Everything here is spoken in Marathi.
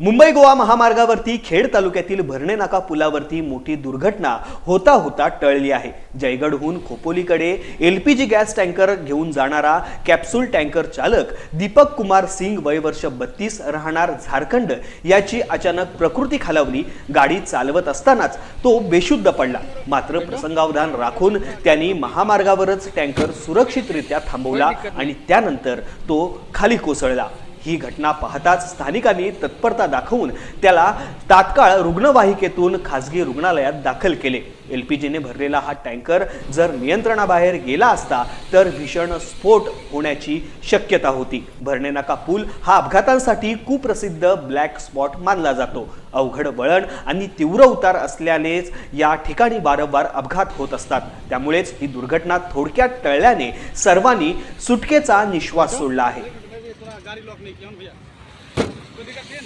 मुंबई गोवा महामार्गावरती खेड तालुक्यातील भरणे नाका पुलावरती मोठी दुर्घटना होता होता टळली आहे. जयगडहून खोपोलीकडे L P G gas tanker घेऊन जाणारा कॅप्सूल टँकर चालक दीपक कुमार सिंग वय वर्ष बत्तीस राहणार झारखंड याची अचानक प्रकृती खालावली. गाडी चालवत असतानाच तो बेशुद्ध पडला. मात्र प्रसंगावधान राखून त्यांनी महामार्गावरच टँकर सुरक्षितरित्या थांबवला आणि त्यानंतर तो खाली कोसळला. ही घटना पाहताच स्थानिकांनी तत्परता दाखवून त्याला तात्काळ रुग्णवाहिकेतून खासगी रुग्णालयात दाखल केले. एल पी जीने भरलेला हा टँकर जर नियंत्रणाबाहेर गेला असता तर भीषण स्फोट होण्याची शक्यता होती. भरणेनाका पूल हा अपघातांसाठी कुप्रसिद्ध ब्लॅक स्पॉट मानला जातो. अवघड वळण आणि तीव्र उतार असल्यानेच या ठिकाणी वारंवार अपघात होत असतात. त्यामुळेच ही दुर्घटना थोडक्यात टळल्याने सर्वांनी सुटकेचा निश्वास सोडला आहे. hari lock ni kian biar. Kau dekat dia.